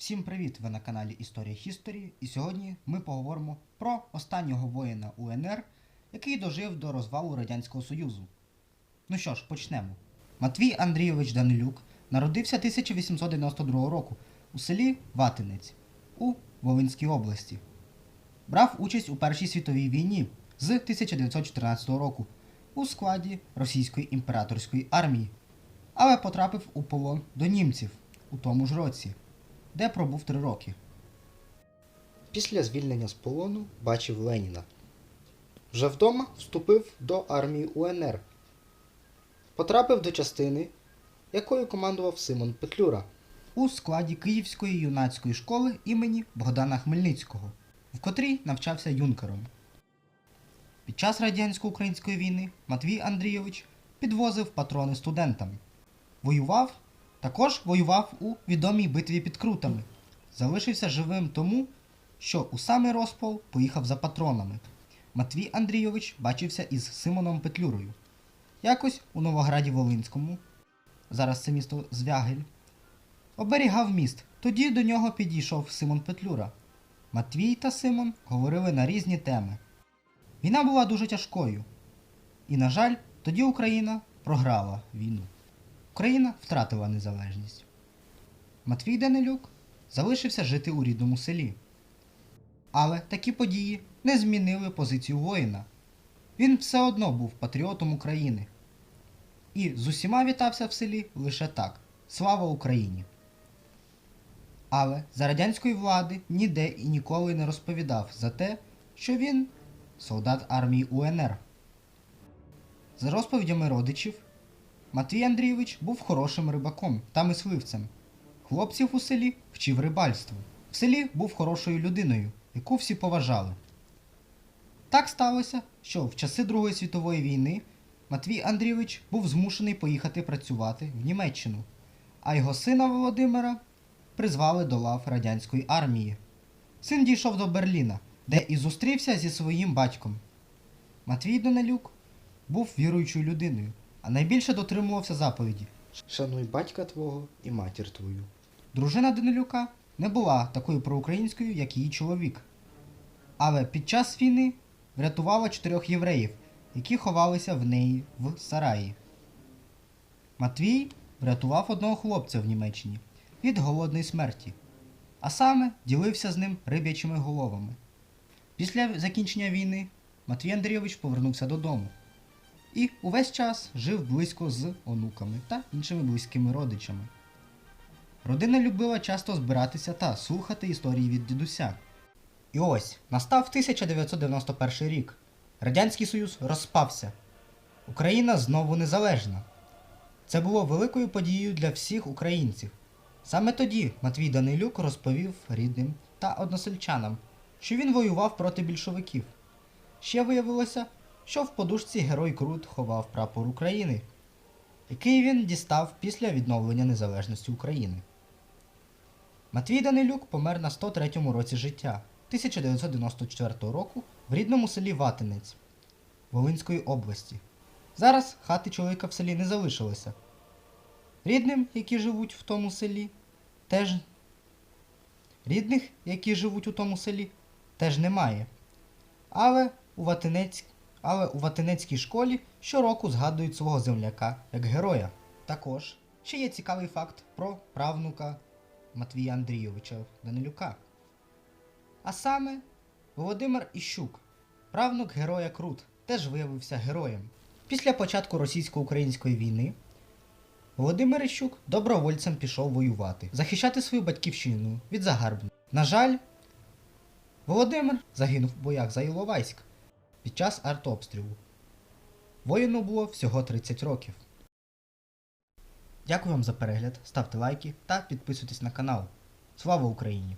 Всім привіт! Ви на каналі Історія Хісторії, і сьогодні ми поговоримо про останнього воїна УНР, який дожив до розвалу Радянського Союзу. Ну що ж, почнемо. Матвій Андрійович Данилюк народився 1892 року у селі Ватинець у Волинській області. Брав участь у Першій світовій війні з 1914 року у складі Російської імператорської армії, але потрапив у полон до німців у тому ж році де пробув три роки. Після звільнення з полону бачив Леніна. Вже вдома вступив до армії УНР. Потрапив до частини, якою командував Симон Петлюра у складі Київської юнацької школи імені Богдана Хмельницького, в котрій навчався юнкером. Під час радянсько-української війни Матвій Андрійович підвозив патрони студентам. Воював також воював у відомій битві під Крутами. Залишився живим тому, що у самий розпал поїхав за патронами. Матвій Андрійович бачився із Симоном Петлюрою. Якось у Новограді Волинському, зараз це місто Звягель, оберігав міст. Тоді до нього підійшов Симон Петлюра. Матвій та Симон говорили на різні теми. Війна була дуже тяжкою. І, на жаль, тоді Україна програла війну. Україна втратила незалежність. Матвій Данилюк залишився жити у рідному селі. Але такі події не змінили позицію воїна. Він все одно був патріотом України. І з усіма вітався в селі лише так: Слава Україні! Але за радянської влади ніде і ніколи не розповідав за те, що він солдат армії УНР. За розповідями родичів, Матвій Андрійович був хорошим рибаком та мисливцем. Хлопців у селі вчив рибальству. В селі був хорошою людиною, яку всі поважали. Так сталося, що в часи Другої світової війни Матвій Андрійович був змушений поїхати працювати в Німеччину, а його сина Володимира призвали до лав радянської армії. Син дійшов до Берліна, де і зустрівся зі своїм батьком. Матвій Данилюк був віруючою людиною а найбільше дотримувався заповіді Шануй батька твого і матір твою. Дружина Данилюка не була такою проукраїнською, як її чоловік. Але під час війни врятувала чотирьох євреїв, які ховалися в неї в сараї. Матвій врятував одного хлопця в Німеччині від голодної смерті, а саме ділився з ним риб'ячими головами. Після закінчення війни Матвій Андрійович повернувся додому і увесь час жив близько з онуками та іншими близькими родичами. Родина любила часто збиратися та слухати історії від дідуся. І ось настав 1991 рік. Радянський Союз розпався. Україна знову незалежна. Це було великою подією для всіх українців. Саме тоді Матвій Данилюк розповів рідним та односельчанам, що він воював проти більшовиків. Ще виявилося, що в подушці герой Крут ховав прапор України, який він дістав після відновлення незалежності України. Матвій Данилюк помер на 103 році життя 1994 року в рідному селі Ватинець Волинської області. Зараз хати чоловіка в селі не залишилося. Рідним, які живуть в тому селі, теж рідних, які живуть у тому селі, теж немає. Але у Ватинець але у Ватинецькій школі щороку згадують свого земляка як героя. Також ще є цікавий факт про правнука Матвія Андрійовича Данилюка. А саме Володимир Іщук, правнук героя Крут, теж виявився героєм. Після початку російсько-української війни Володимир Іщук добровольцем пішов воювати, захищати свою батьківщину від загарбників. На жаль, Володимир загинув в боях за Іловайськ під час артобстрілу. Воїну було всього 30 років. Дякую вам за перегляд, ставте лайки та підписуйтесь на канал. Слава Україні!